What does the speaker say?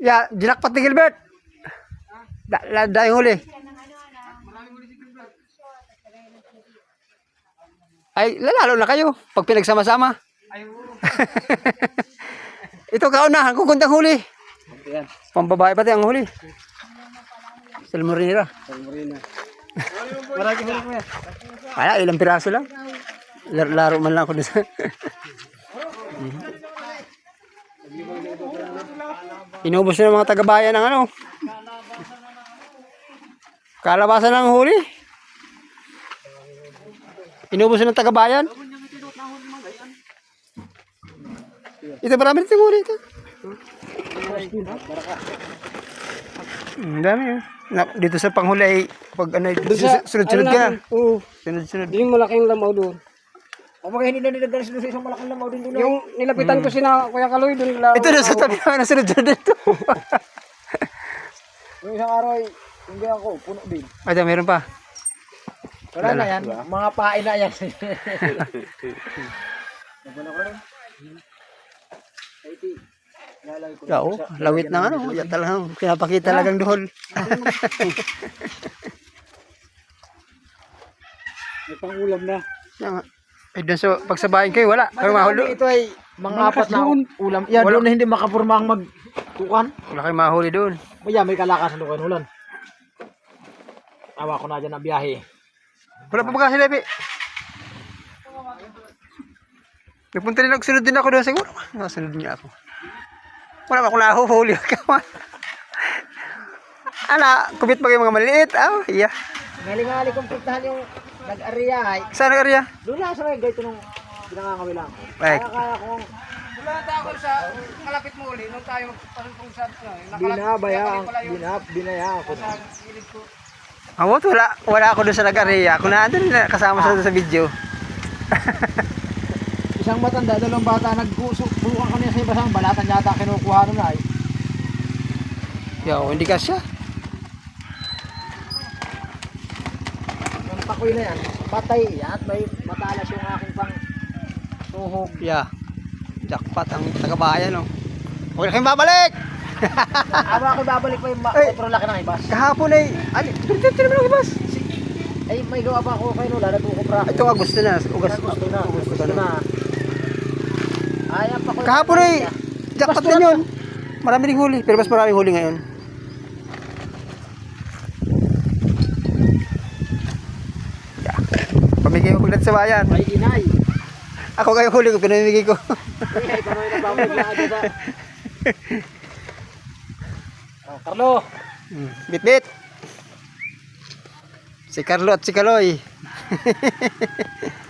Ya, jinakpat ni Gilbert. Da, da, yung huli. Ay, lalalo na kayo pag pinagsama-sama. Ito kaunahan, kukuntang huli. Yan. Pambabae pati ang huli. Salmorinera. Salmorina. Marami mo kuya. Wala, ilang piraso lang. Laro, man lang ako sa... Inubos na ng mga taga-bayan ng ano. Kalabasan ng huli. Inubos na ng taga-bayan. Ito marami rin huli ito. Ang dami eh. Na, dito sa panghuli ay pag ano, sunod-sunod ka. Oo. Sunod-sunod. Yung malaking lamaw doon. O mga hindi na nilagay sa isang malaking lamaw din doon. Yung nilapitan ko sina Kuya Kaloy doon. la- Ito na sa tabi na sunod-sunod dito. Yung isang araw ay hindi ako, puno din. Ay, ito, meron pa. Wala na yan, mga pain na yan. Nabala ko rin. Ay, ti. Lalay ko. Oo, lawit na ano. Yan talagang pinapakita talagang duhol. May pangulam na. Yan Ay, doon sa pagsabahin kayo, wala. Kayo mahuli. Ito ay mga apat na doon. ulam. Yan, Wala. doon na hindi makapurma ang magtukan. Wala kayo mahuli doon. Kaya may kalakasan doon kayo ulan. Tawa ko na dyan ang biyahe. Wala pa ba kasi lebi? Nagpunta rin, nagsunod din ako doon siguro. Nakasunod niya ako. Wala pa akong nahuhuli. Ana, kumit pa kayo mga maliit. Ah, iya. Ngaling-ngaling kong puntahan yung nag-area ay. Saan ang area? Doon lang sa may gate nung pinangangawilang ko. Ay, Kaya kaya kong Wala na ako sa kalapit mo uli nung tayo kung sa ano. binabayaan, binab, binayaan ko. Awot, wala, wala ako doon sa nag-area. Kung naandun na kasama sa, sa video. Isang matanda, dalawang bata, nagbukan kami sa iba sang balatan yata kinukuha nun ay. Yo, hindi ka siya. Pakoy na yan, patay at may matalas yung aking pang tuhog. Yeah. Jackpot ang taga-bayan, no. Huwag na kayong babalik! Aba ako babalik pa yung ma- Ay. sobrang laki ng ibas. Kahapon ay, ano, dito naman ang ibas. Ay, may gawa pa ako kayo nula, nagkukupra. Ito nga gusto na, ugas, gusto na, gusto na. Ay, ang pakoy. Kahapon ay, jackpot din yun. Marami ring huli, pero mas maraming huli ngayon. Yeah. Pamigay ko ulit sa bayan. Ay, inay. Ako kayo huli ko, pinamigay ko. Ay, kanoy na babalik na agad sa... Ah, Carlo, Hmm, Bit bit. Si Carlo at si Kaloy.